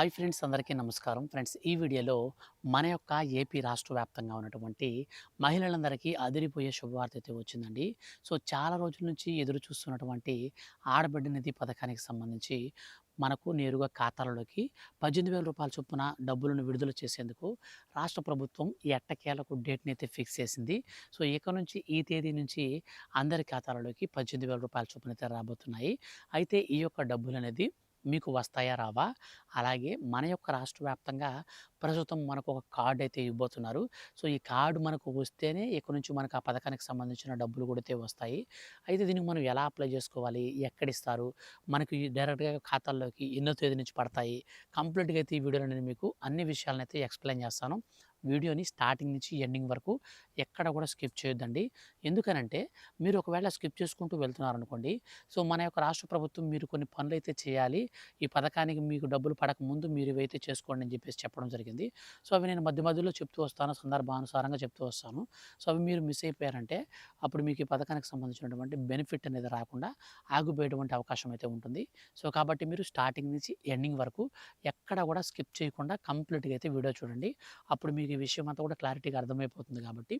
Hi friends అందరికీ నమస్కారం. Friends ఈ వీడియోలో మన యొక్క ఏపీ రాష్ట్ర వ్యాప్తంగా ఉన్నటువంటి మహిళలందరికీ అదిరిపోయే శుభవార్త అయితే వచ్చిందండి. సో చాలా రోజుల నుంచి ఎదురు చూస్తున్నటువంటి ఆడబిడ్డ నిధి పథకానికి సంబంధించి మనకు నేరుగా ఖాతాలలోకి పద్దెనిమిది వేల రూపాయల చొప్పున డబ్బులను విడుదల చేసేందుకు రాష్ట్ర ప్రభుత్వం ఈ ఎట్టకేలకు డేట్ని అయితే ఫిక్స్ చేసింది. సో ఇక నుంచి ఈ తేదీ నుంచి అందరి ఖాతాలలోకి పద్దెనిమిది వేల రూపాయల చొప్పున అయితే రాబోతున్నాయి. అయితే ఈ యొక్క డబ్బులు అనేది మీకు వస్తాయా రావా? అలాగే మన యొక్క రాష్ట్ర వ్యాప్తంగా ప్రస్తుతం మనకు ఒక కార్డు అయితే ఇవ్వబోతున్నారు. సో ఈ కార్డు మనకు వస్తేనే ఇక్కడ నుంచి మనకు ఆ పథకానికి సంబంధించిన డబ్బులు కూడా అయితే వస్తాయి. అయితే దీనికి మనం ఎలా అప్లై చేసుకోవాలి? ఎక్కడిస్తారు? మనకి డైరెక్ట్గా ఖాతాల్లోకి ఎన్నో తేదీ నుంచి పడతాయి? కంప్లీట్గా అయితే ఈ వీడియోలో నేను మీకు అన్ని విషయాలను అయితే ఎక్స్ప్లెయిన్ చేస్తాను. వీడియోని స్టార్టింగ్ నుంచి ఎండింగ్ వరకు ఎక్కడ కూడా స్కిప్ చేయొద్దండి. ఎందుకనంటే మీరు ఒకవేళ స్కిప్ చేసుకుంటూ వెళ్తున్నారు అనుకోండి సో మన యొక్క రాష్ట్ర ప్రభుత్వం మీరు కొన్ని పనులు అయితే చేయాలి. ఈ పథకానికి మీకు డబ్బులు పడక ముందు మీరు ఇవైతే చేసుకోండి అని చెప్పేసి చెప్పడం జరిగింది. సో అవి నేను మధ్య మధ్యలో చెప్తూ వస్తాను సందర్భానుసారంగా చెప్తూ వస్తాను. సో అవి మీరు మిస్ అయిపోయారంటే అప్పుడు మీకు ఈ పథకానికి సంబంధించినటువంటి బెనిఫిట్ అనేది రాకుండా ఆగిపోయేటువంటి అవకాశం అయితే ఉంటుంది. సో కాబట్టి మీరు స్టార్టింగ్ నుంచి ఎండింగ్ వరకు ఎక్కడ కూడా స్కిప్ చేయకుండా కంప్లీట్గా అయితే వీడియో చూడండి. అప్పుడు మీకు ఈ విషయం అంతా కూడా క్లారిటీగా అర్థమైపోతుంది కాబట్టి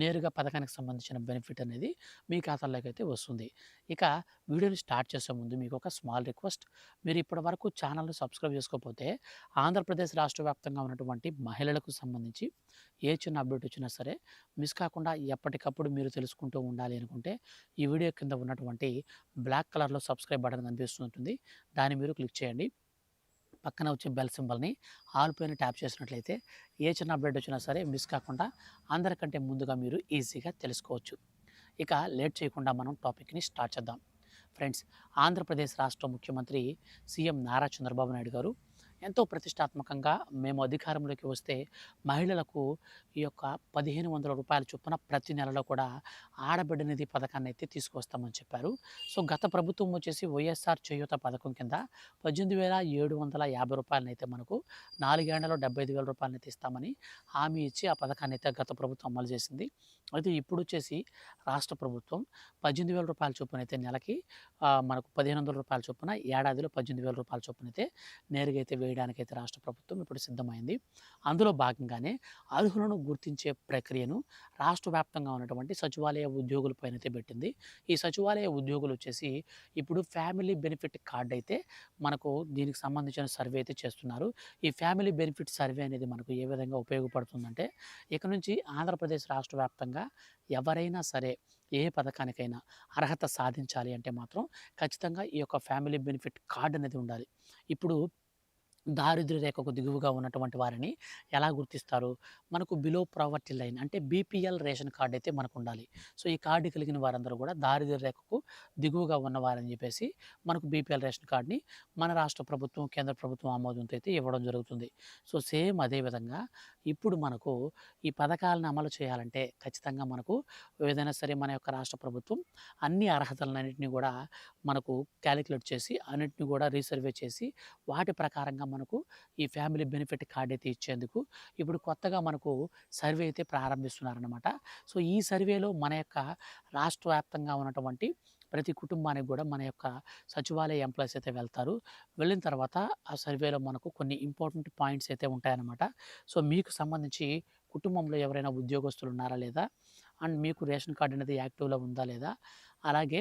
నేరుగా పథకానికి సంబంధించిన బెనిఫిట్ అనేది మీ ఖాతాలోకి అయితే వస్తుంది. ఇక వీడియోని స్టార్ట్ చేసే ముందు మీకు ఒక స్మాల్ రిక్వెస్ట్. మీరు ఇప్పటి వరకు ఛానల్ని సబ్స్క్రైబ్ చేసుకోకపోతే ఆంధ్రప్రదేశ్ రాష్ట్ర వ్యాప్తంగా ఉన్నటువంటి మహిళలకు సంబంధించి ఏ చిన్న అప్డేట్ వచ్చినా సరే మిస్ కాకుండా ఎప్పటికప్పుడు మీరు తెలుసుకుంటూ ఉండాలి అనుకుంటే ఈ వీడియో కింద ఉన్నటువంటి బ్లాక్ కలర్లో సబ్స్క్రైబ్ బటన్ కనిపిస్తుంటుంది. దాన్ని మీరు క్లిక్ చేయండి. పక్కన వచ్చే బెల్ సింబల్ని ఆల్ పైన ట్యాప్ చేసినట్లయితే ఏ చిన్న అప్డేట్ వచ్చినా సరే మిస్ కాకుండా అందరికంటే ముందుగా మీరు ఈజీగా తెలుసుకోవచ్చు. ఇక లేట్ చేయకుండా మనం టాపిక్ని స్టార్ట్ చేద్దాం. ఫ్రెండ్స్ ఆంధ్రప్రదేశ్ రాష్ట్ర ముఖ్యమంత్రి సీఎం నారా చంద్రబాబు నాయుడు గారు ఎంతో ప్రతిష్టాత్మకంగా మేము అధికారంలోకి వస్తే మహిళలకు ఈ యొక్క పదిహేను వందల రూపాయల చొప్పున ప్రతి నెలలో కూడా ఆడబిడ్డ నిధి పథకాన్ని అయితే తీసుకొస్తామని చెప్పారు. సో గత ప్రభుత్వం వచ్చేసి వైఎస్ఆర్ చేయూత పథకం కింద పద్దెనిమిది వేల ఏడు వందల యాభై రూపాయలను అయితే మనకు నాలుగేళ్ళలో డెబ్బై ఐదు వేల రూపాయలను అయితే ఇస్తామని హామీ ఇచ్చి ఆ పథకాన్ని అయితే గత ప్రభుత్వం అమలు చేసింది. అయితే ఇప్పుడు వచ్చేసి రాష్ట్ర ప్రభుత్వం పద్దెనిమిది వేల రూపాయల చొప్పున అయితే నెలకి మనకు పదిహేను వందల రూపాయల చొప్పున ఏడాదిలో పద్దెనిమిది వేల రూపాయల చొప్పున అయితే నేరుగా అయితే వేయడానికైతే అయితే రాష్ట్ర ప్రభుత్వం ఇప్పుడు సిద్ధమైంది. అందులో భాగంగానే అర్హులను గుర్తించే ప్రక్రియను రాష్ట్ర వ్యాప్తంగా ఉన్నటువంటి సచివాలయ ఉద్యోగులపైనైతే అయితే పెట్టింది. ఈ సచివాలయ ఉద్యోగులు వచ్చేసి ఇప్పుడు ఫ్యామిలీ బెనిఫిట్ కార్డ్ అయితే మనకు దీనికి సంబంధించిన సర్వే అయితే చేస్తున్నారు. ఈ ఫ్యామిలీ బెనిఫిట్ సర్వే అనేది మనకు ఏ విధంగా ఉపయోగపడుతుందంటే ఇక నుంచి ఆంధ్రప్రదేశ్ రాష్ట్ర వ్యాప్తంగా ఎవరైనా సరే ఏ పథకానికైనా అర్హత సాధించాలి అంటే మాత్రం ఖచ్చితంగా ఈ యొక్క ఫ్యామిలీ బెనిఫిట్ కార్డ్ అనేది ఉండాలి. ఇప్పుడు దారిద్ర్య రేఖకు దిగువగా ఉన్నటువంటి వారిని ఎలా గుర్తిస్తారు? మనకు బిలో ప్రావర్టీ లైన్ అంటే బీపీఎల్ రేషన్ కార్డు అయితే మనకు ఉండాలి సో ఈ కార్డు కలిగిన వారందరూ కూడా దారిద్ర్య రేఖకు దిగువగా ఉన్నవారని చెప్పేసి మనకు బీపీఎల్ రేషన్ కార్డుని మన రాష్ట్ర ప్రభుత్వం కేంద్ర ప్రభుత్వం ఆమోదంతో అయితే ఇవ్వడం జరుగుతుంది. సో సేమ్ అదేవిధంగా ఇప్పుడు మనకు ఈ పథకాలను అమలు చేయాలంటే ఖచ్చితంగా మనకు ఏదైనా సరే మన యొక్క రాష్ట్ర ప్రభుత్వం అన్ని అర్హతలన్నింటినీ కూడా మనకు క్యాలిక్యులేట్ చేసి అన్నింటినీ కూడా రీసర్వే చేసి వాటి ప్రకారంగా మనకు ఈ ఫ్యామిలీ బెనిఫిట్ కార్డ్ అయితే ఇచ్చేందుకు ఇప్పుడు కొత్తగా మనకు సర్వే అయితే ప్రారంభిస్తున్నారనమాట సో ఈ సర్వేలో మన యొక్క రాష్ట్ర వ్యాప్తంగా ఉన్నటువంటి ప్రతి కుటుంబానికి కూడా మన యొక్క సచివాలయ ఎంప్లాయీస్ అయితే వెళ్తారు. వెళ్ళిన తర్వాత ఆ సర్వేలో మనకు కొన్ని ఇంపార్టెంట్ పాయింట్స్ అయితే ఉంటాయన్నమాట. సో మీకు సంబంధించి కుటుంబంలో ఎవరైనా ఉద్యోగస్తులు ఉన్నారా లేదా? అండ్ మీకు రేషన్ కార్డు అనేది యాక్టివ్లో ఉందా లేదా? అలాగే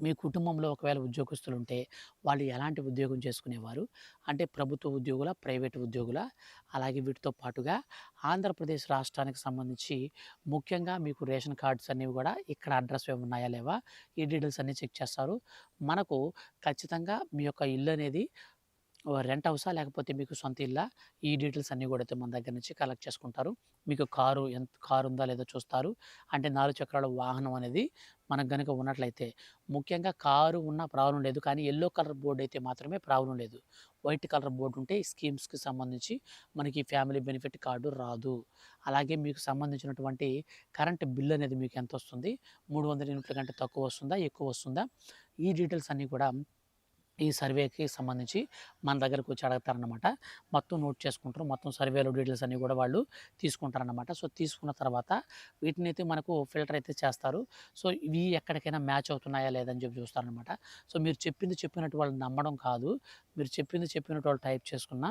మీ కుటుంబంలో ఒకవేళ ఉద్యోగస్తులు ఉంటే వాళ్ళు ఎలాంటి ఉద్యోగం చేసుకునేవారు? అంటే ప్రభుత్వ ఉద్యోగుల ప్రైవేట్ ఉద్యోగుల? అలాగే వీటితో పాటుగా ఆంధ్రప్రదేశ్ రాష్ట్రానికి సంబంధించి ముఖ్యంగా మీకు రేషన్ కార్డ్స్ అనేవి కూడా ఇక్కడ అడ్రస్ ఉన్నాయా లేవా? ఈ డీటెయిల్స్ అన్నీ చెక్ చేస్తారు. మనకు ఖచ్చితంగా మీ యొక్క ఇల్లు అనేది రెంట్ హౌసా? లేకపోతే మీకు సొంత ఇల్లా? ఈ డీటెయిల్స్ అన్నీ కూడా అయితే మన దగ్గర నుంచి కలెక్ట్ చేసుకుంటారు. మీకు కారు ఎంత కారు ఉందా లేదో చూస్తారు. అంటే నాలుగు చక్రాల వాహనం అనేది మనకు కనుక ఉన్నట్లయితే ముఖ్యంగా కారు ఉన్న ప్రాబ్లం లేదు. కానీ ఎల్లో కలర్ బోర్డు అయితే మాత్రమే ప్రాబ్లం లేదు. వైట్ కలర్ బోర్డు ఉంటే ఈ స్కీమ్స్కి సంబంధించి మనకి ఫ్యామిలీ బెనిఫిట్ కార్డు రాదు. అలాగే మీకు సంబంధించినటువంటి కరెంట్ బిల్ అనేది మీకు ఎంత వస్తుంది? మూడు వందల యూనిట్ల కంటే తక్కువ వస్తుందా? ఎక్కువ వస్తుందా? ఈ డీటెయిల్స్ అన్నీ కూడా ఈ సర్వేకి సంబంధించి మన దగ్గరకు వచ్చి అడుగుతారనమాట మొత్తం నోట్ చేసుకుంటారు. మొత్తం సర్వేలో డీటెయిల్స్ అన్నీ కూడా వాళ్ళు తీసుకుంటారనమాట సో తీసుకున్న తర్వాత వీటిని అయితే మనకు ఫిల్టర్ అయితే చేస్తారు. సో ఇవి ఎక్కడికైనా మ్యాచ్ అవుతున్నాయా లేదని చెప్పి చూస్తారనమాట సో మీరు చెప్పింది చెప్పినట్టు వాళ్ళు నమ్మడం కాదు. మీరు చెప్పింది చెప్పినట్టు వాళ్ళు టైప్ చేసుకున్నా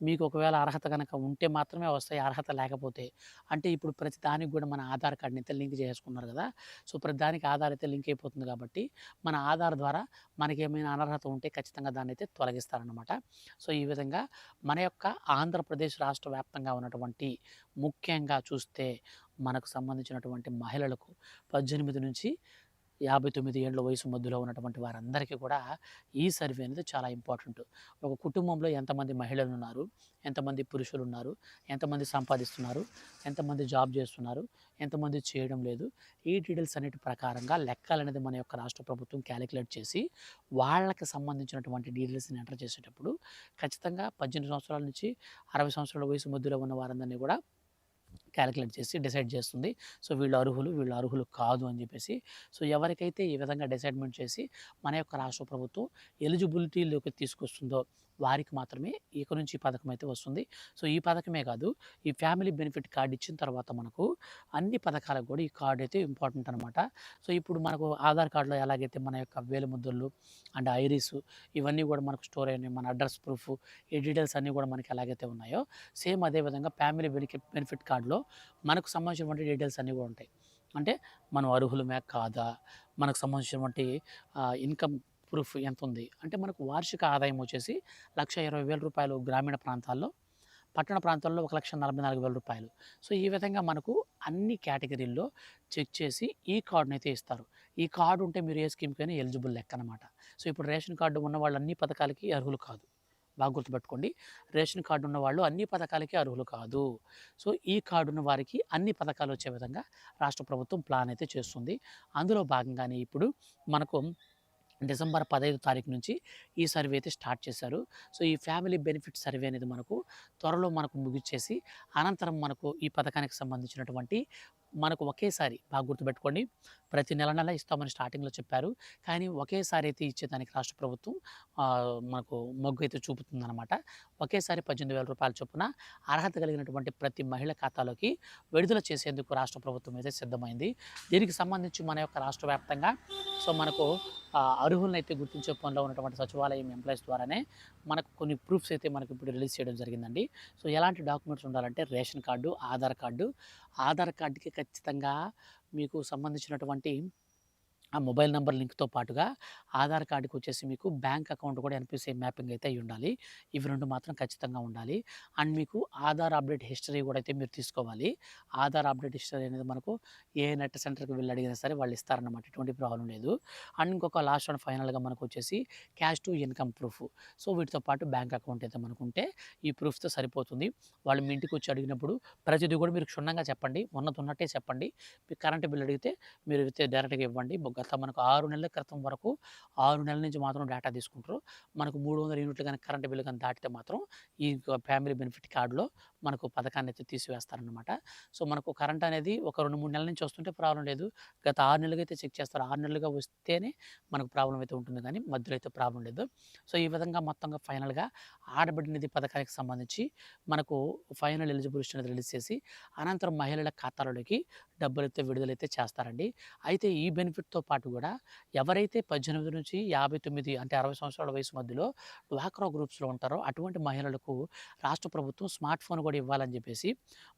మీకు ఒకవేళ అర్హత కనుక ఉంటే మాత్రమే వస్తాయి అర్హత లేకపోతే. అంటే ఇప్పుడు ప్రతి దానికి కూడా మన ఆధార్ కార్డ్ని అయితే లింక్ చేసుకున్నారు కదా. సో ప్రతి దానికి ఆధార్ అయితే లింక్ అయిపోతుంది కాబట్టి మన ఆధార్ ద్వారా మనకి ఏమైనా అనర్హత ఉంటే ఖచ్చితంగా దాన్ని అయితే తొలగిస్తారనమాట సో ఈ విధంగా మన యొక్క ఆంధ్రప్రదేశ్ రాష్ట్ర వ్యాప్తంగా ఉన్నటువంటి ముఖ్యంగా చూస్తే మనకు సంబంధించినటువంటి మహిళలకు పద్దెనిమిది నుంచి యాభై తొమ్మిది ఏళ్ళ వయసు మధ్యలో ఉన్నటువంటి వారందరికీ కూడా ఈ సర్వే అనేది చాలా ఇంపార్టెంట్. ఒక కుటుంబంలో ఎంతమంది మహిళలు ఉన్నారు ఎంతమంది పురుషులు ఉన్నారు ఎంతమంది సంపాదిస్తున్నారు ఎంతమంది జాబ్ చేస్తున్నారు ఎంతమంది చేయడం లేదు ఈ డీటెయిల్స్ అన్నిటి ప్రకారంగా లెక్కలు అనేది మన యొక్క రాష్ట్ర ప్రభుత్వం క్యాలిక్యులేట్ చేసి వాళ్ళకి సంబంధించినటువంటి డీటెయిల్స్ని ఎంటర్ చేసేటప్పుడు ఖచ్చితంగా పద్దెనిమిది సంవత్సరాల నుంచి అరవై సంవత్సరాల వయసు మధ్యలో ఉన్న వారందరినీ కూడా క్యాలిక్యులేట్ చేసి డిసైడ్ చేస్తుంది. సో వీళ్ళు అర్హులు వీళ్ళు అర్హులు కాదు అని చెప్పేసి. సో ఎవరికైతే ఈ విధంగా డిసైడ్మెంట్ చేసి మన యొక్క రాష్ట్ర ప్రభుత్వం ఎలిజిబిలిటీలోకి తీసుకొస్తుందో వారికి మాత్రమే ఇక నుంచి ఈ పథకం అయితే వస్తుంది. సో ఈ పథకమే కాదు ఈ ఫ్యామిలీ బెనిఫిట్ కార్డు ఇచ్చిన తర్వాత మనకు అన్ని పథకాలకు కూడా ఈ కార్డు అయితే ఇంపార్టెంట్ అనమాట సో ఇప్పుడు మనకు ఆధార్ కార్డులో ఎలాగైతే మన యొక్క వేలు ముద్రలు అండ్ ఐరీస్ ఇవన్నీ కూడా మనకు స్టోర్ అయినాయి మన అడ్రస్ ప్రూఫ్ ఈ డీటెయిల్స్ అన్నీ కూడా మనకి ఎలాగైతే ఉన్నాయో సేమ్ అదేవిధంగా ఫ్యామిలీ బెనిఫిట్ బెనిఫిట్ కార్డులో మనకు సంబంధించినటువంటి డీటెయిల్స్ అన్నీ కూడా ఉంటాయి. అంటే మనం అర్హులమే కాదా? మనకు సంబంధించినటువంటి ఇన్కమ్ ప్రూఫ్ ఎంత ఉంది అంటే మనకు వార్షిక ఆదాయం వచ్చేసి లక్ష ఇరవై వేల రూపాయలు గ్రామీణ ప్రాంతాల్లో పట్టణ ప్రాంతాల్లో ఒక లక్ష నలభై నాలుగు వేల రూపాయలు. సో ఈ విధంగా మనకు అన్ని కేటగిరీల్లో చెక్ చేసి ఈ కార్డుని అయితే ఇస్తారు. ఈ కార్డు ఉంటే మీరు ఏ స్కీమ్కైనా ఎలిజిబుల్ లెక్క అనమాట సో ఇప్పుడు రేషన్ కార్డు ఉన్న వాళ్ళు అన్ని పథకాలకి అర్హులు కాదు. బాగా గుర్తుపెట్టుకోండి. రేషన్ కార్డు ఉన్న వాళ్ళు అన్ని పథకాలకి అర్హులు కాదు. సో ఈ కార్డు ఉన్న వారికి అన్ని పథకాలు వచ్చే విధంగా రాష్ట్ర ప్రభుత్వం ప్లాన్ అయితే చేస్తుంది. అందులో భాగంగానే ఇప్పుడు మనకు డిసెంబర్ పదహైదు తారీఖు నుంచి ఈ సర్వే అయితే స్టార్ట్ చేశారు. సో ఈ ఫ్యామిలీ బెనిఫిట్ సర్వే అనేది మనకు త్వరలో మనకు ముగిచ్చేసి అనంతరం మనకు ఈ పథకానికి సంబంధించినటువంటి మనకు ఒకేసారి బాగా గుర్తుపెట్టుకోండి. ప్రతి నెల నెల ఇస్తామని స్టార్టింగ్లో చెప్పారు. కానీ ఒకేసారి అయితే ఇచ్చేదానికి రాష్ట్ర ప్రభుత్వం మనకు మొగ్గు అయితే చూపుతుందన్నమాట. ఒకేసారి పద్దెనిమిది వేల రూపాయల చొప్పున అర్హత కలిగినటువంటి ప్రతి మహిళ ఖాతాలోకి విడుదల చేసేందుకు రాష్ట్ర ప్రభుత్వం అయితే సిద్ధమైంది. దీనికి సంబంధించి మన యొక్క రాష్ట్ర వ్యాప్తంగా సో మనకు అర్హులను అయితే గుర్తించే పనిలో ఉన్నటువంటి సచివాలయం ఎంప్లాయీస్ ద్వారానే మనకు కొన్ని ప్రూఫ్స్ అయితే మనకు ఇప్పుడు రిలీజ్ చేయడం జరిగిందండి. సో ఎలాంటి డాక్యుమెంట్స్ ఉండాలంటే ration card Aadhaar card. Aadhaar కార్డుకి ఖచ్చితంగా మీకు సంబంధించినటువంటి ఆ మొబైల్ నెంబర్ లింక్తో పాటుగా ఆధార్ కార్డుకి వచ్చేసి మీకు బ్యాంక్ అకౌంట్ కూడా ఎన్పిసిఐ మ్యాపింగ్ అయితే అయి ఉండాలి. ఇవి రెండు మాత్రం ఖచ్చితంగా ఉండాలి. అండ్ మీకు ఆధార్ అప్డేట్ హిస్టరీ కూడా అయితే మీరు తీసుకోవాలి. ఆధార్ అప్డేట్ హిస్టరీ అనేది మనకు ఏ నెట్ సెంటర్కి వెళ్ళి అడిగినా సరే వాళ్ళు ఇస్తారన్నమాట. ఎటువంటి ప్రాబ్లం లేదు. అండ్ ఇంకొక లాస్ట్ అండ్ ఫైనల్గా మనకు వచ్చేసి cash to income proof. So వీటితో పాటు బ్యాంక్ అకౌంట్ అయితే మనకు ఉంటే ఈ ప్రూఫ్తో సరిపోతుంది. వాళ్ళు మీ ఇంటికి వచ్చి అడిగినప్పుడు ప్రతిదీ కూడా మీరు క్షుణ్ణంగా చెప్పండి. ఉన్నది ఉన్నట్టే చెప్పండి. కరెంటు కరెంట్ బిల్ అడిగితే మీరు డైరెక్ట్గా ఇవ్వండి. గత మనకు ఆరు నెలల క్రితం వరకు ఆరు నెలల నుంచి మాత్రం డేటా తీసుకుంటారు. మనకు మూడు వందల యూనిట్లు కానీ కరెంట్ బిల్లు కానీ దాటితే మాత్రం ఈ ఫ్యామిలీ బెనిఫిట్ కార్డులో మనకు పథకాన్ని అయితే తీసివేస్తారనమాట సో మనకు కరెంట్ అనేది ఒక రెండు మూడు నెలల నుంచి వస్తుంటే ప్రాబ్లం లేదు. గత ఆరు నెలలుగా అయితే చెక్ చేస్తారు. ఆరు నెలలుగా వస్తేనే మనకు ప్రాబ్లం అయితే ఉంటుంది కానీ మధ్యలో అయితే ప్రాబ్లం లేదు. సో ఈ విధంగా మొత్తంగా ఫైనల్గా ఆడబిడ్డ నిధి పథకానికి సంబంధించి మనకు ఫైనల్ ఎలిజిబిలిటీ అనేది రిలీజ్ చేసి అనంతరం మహిళల ఖాతాలలోకి డబ్బులు అయితే విడుదలైతే చేస్తారండి. అయితే ఈ బెనిఫిట్తో పాటు కూడా ఎవరైతే పద్దెనిమిది నుంచి యాభై తొమ్మిది అంటే అరవై సంవత్సరాల వయసు మధ్యలో డ్వాక్రా గ్రూప్స్లో ఉంటారో అటువంటి మహిళలకు రాష్ట్ర ప్రభుత్వం స్మార్ట్ ఫోన్ కూడా ఇవ్వాలని చెప్పేసి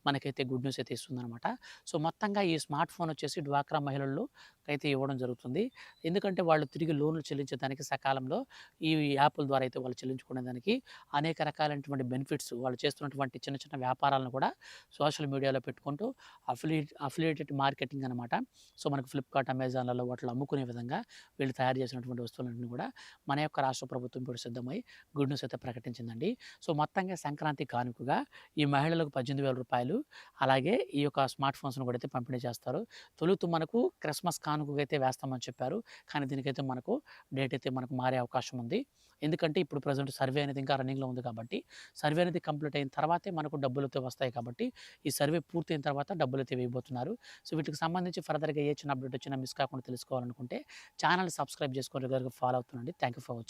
మనకైతే గుడ్ న్యూస్ అయితే ఇస్తుందన్నమాట. సో మొత్తంగా ఈ స్మార్ట్ ఫోన్ వచ్చేసి డ్వాక్రా మహిళలు అయితే ఇవ్వడం జరుగుతుంది. ఎందుకంటే వాళ్ళు తిరిగి లోన్లు చెల్లించడానికి సకాలంలో ఈ యాప్ల ద్వారా అయితే వాళ్ళు చెల్లించుకునేదానికి అనేక రకాలైనటువంటి బెనిఫిట్స్ వాళ్ళు చేస్తున్నటువంటి చిన్న చిన్న వ్యాపారాలను కూడా సోషల్ మీడియాలో పెట్టుకుంటూ అఫిలియేట్ అఫిలియేటెడ్ మార్కెటింగ్ అనమాట సో మనకు ఫ్లిప్కార్ట్ అమెజాన్లలో వాటిలో అమ్ముకునే విధంగా వీళ్ళు తయారు చేసినటువంటి వస్తువులన్నీ కూడా మన యొక్క రాష్ట్ర ప్రభుత్వం ఇప్పుడు సిద్ధమై గుడ్ న్యూస్ అయితే ప్రకటించిందండి. సో మొత్తంగా సంక్రాంతి కానుకగా ఈ మహిళలకు పద్దెనిమిది వేల రూపాయలు అలాగే ఈ యొక్క స్మార్ట్ ఫోన్స్ను కూడా అయితే పంపిణీ చేస్తారు. తొలుత మనకు క్రిస్మస్ కానుకగా అయితే వేస్తామని చెప్పారు. కానీ దీనికైతే మనకు డేట్ అయితే మనకు మారే అవకాశం ఉంది. ఎందుకంటే ఇప్పుడు ప్రజెంట్ సర్వే అనేది ఇంకా రన్నింగ్లో ఉంది కాబట్టి సర్వే అనేది కంప్లీట్ అయిన తర్వాతే మనకు డబ్బులతో వస్తాయి కాబట్టి ఈ సర్వే పూర్తయిన తర్వాత డబ్బులు అయితే వేయబోతున్నారు. సో వీటికి సంబంధించి ఫర్దర్గా ఏ చిన్న అప్డేట్ వచ్చినా మిస్ కాకుండా తెలుసుకోవాలనుకుంటే ఛానల్ సబ్స్క్రైబ్ చేసుకొని రెగ్యులర్గా follow అవుతుండండి. Thank you for watching.